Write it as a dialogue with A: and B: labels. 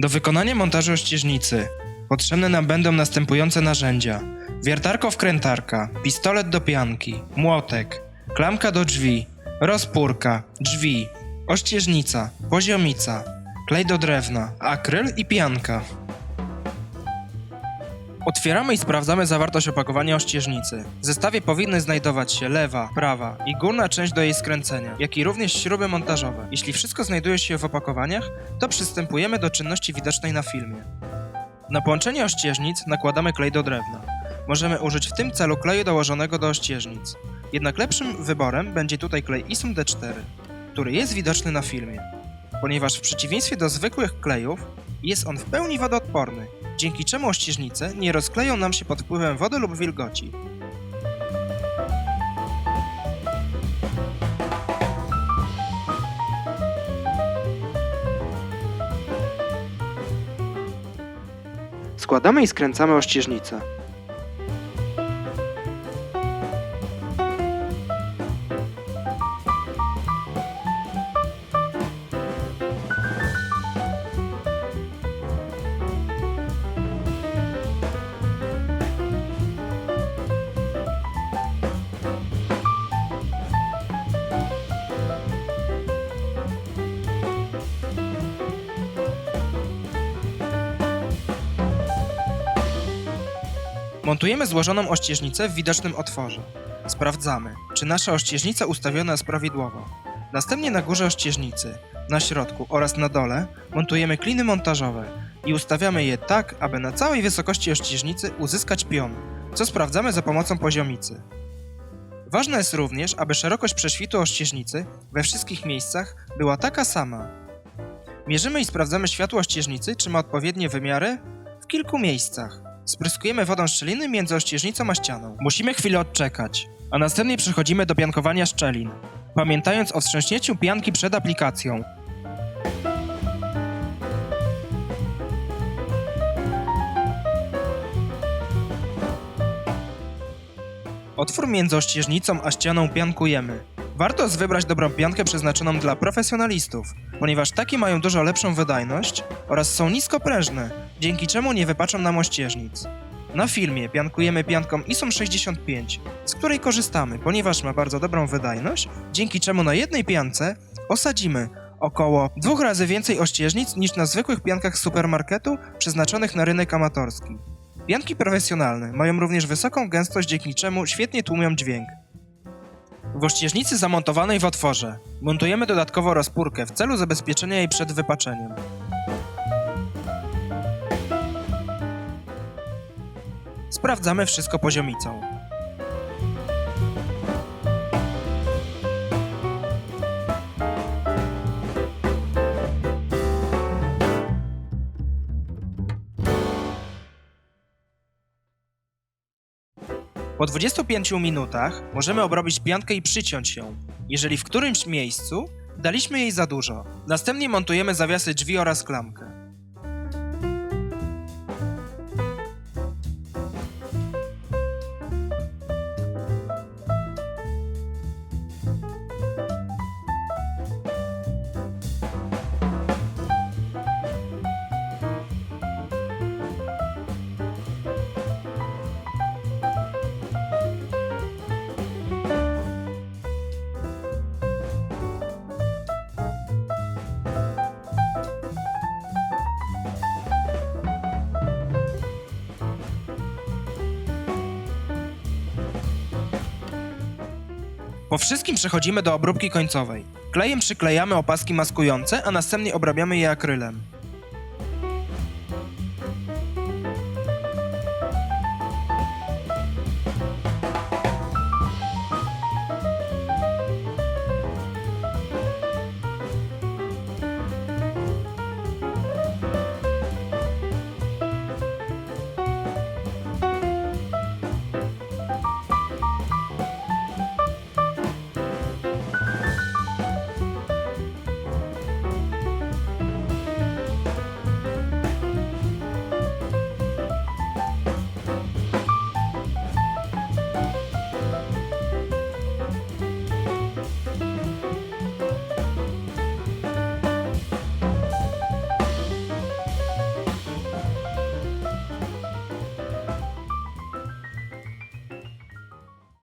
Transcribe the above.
A: Do wykonania montażu ścieżnicy potrzebne nam będą następujące narzędzia: wiertarko-wkrętarka, pistolet do pianki, młotek, klamka do drzwi, rozpórka, drzwi, ościeżnica, poziomica, klej do drewna, akryl i pianka. Otwieramy i sprawdzamy zawartość opakowania ościeżnicy. W zestawie powinny znajdować się lewa, prawa i górna część do jej skręcenia, jak i również śruby montażowe. Jeśli wszystko znajduje się w opakowaniach, to przystępujemy do czynności widocznej na filmie. Na połączenie ościeżnic nakładamy klej do drewna. Możemy użyć w tym celu kleju dołożonego do ościeżnic. Jednak lepszym wyborem będzie tutaj klej Isum D4, który jest widoczny na filmie, ponieważ w przeciwieństwie do zwykłych klejów jest on w pełni wodoodporny, dzięki czemu ościeżnice nie rozkleją nam się pod wpływem wody lub wilgoci. Składamy i skręcamy ościeżnicę. Montujemy złożoną ościeżnicę w widocznym otworze. Sprawdzamy, czy nasza ościeżnica ustawiona jest prawidłowo. Następnie na górze ościeżnicy, na środku oraz na dole montujemy kliny montażowe i ustawiamy je tak, aby na całej wysokości ościeżnicy uzyskać pion, co sprawdzamy za pomocą poziomicy. Ważne jest również, aby szerokość prześwitu ościeżnicy we wszystkich miejscach była taka sama. Mierzymy i sprawdzamy światło ościeżnicy, czy ma odpowiednie wymiary w kilku miejscach. Spryskujemy wodą szczeliny między ościeżnicą a ścianą. Musimy chwilę odczekać, a następnie przechodzimy do piankowania szczelin, pamiętając o wstrząśnięciu pianki przed aplikacją. Otwór między ościeżnicą a ścianą piankujemy. Warto wybrać dobrą piankę przeznaczoną dla profesjonalistów, ponieważ takie mają dużo lepszą wydajność oraz są niskoprężne, dzięki czemu nie wypaczą nam ościeżnic. Na filmie piankujemy pianką ISOM 65, z której korzystamy, ponieważ ma bardzo dobrą wydajność, dzięki czemu na jednej piance osadzimy około dwóch razy więcej ościeżnic niż na zwykłych piankach supermarketu przeznaczonych na rynek amatorski. Pianki profesjonalne mają również wysoką gęstość, dzięki czemu świetnie tłumią dźwięk. W ościeżnicy zamontowanej w otworze montujemy dodatkowo rozpórkę w celu zabezpieczenia jej przed wypaczeniem. Sprawdzamy wszystko poziomicą. Po 25 minutach możemy obrobić piankę i przyciąć ją, jeżeli w którymś miejscu daliśmy jej za dużo. Następnie montujemy zawiasy drzwi oraz klamkę. Po wszystkim przechodzimy do obróbki końcowej. Klejem przyklejamy opaski maskujące, a następnie obrabiamy je akrylem.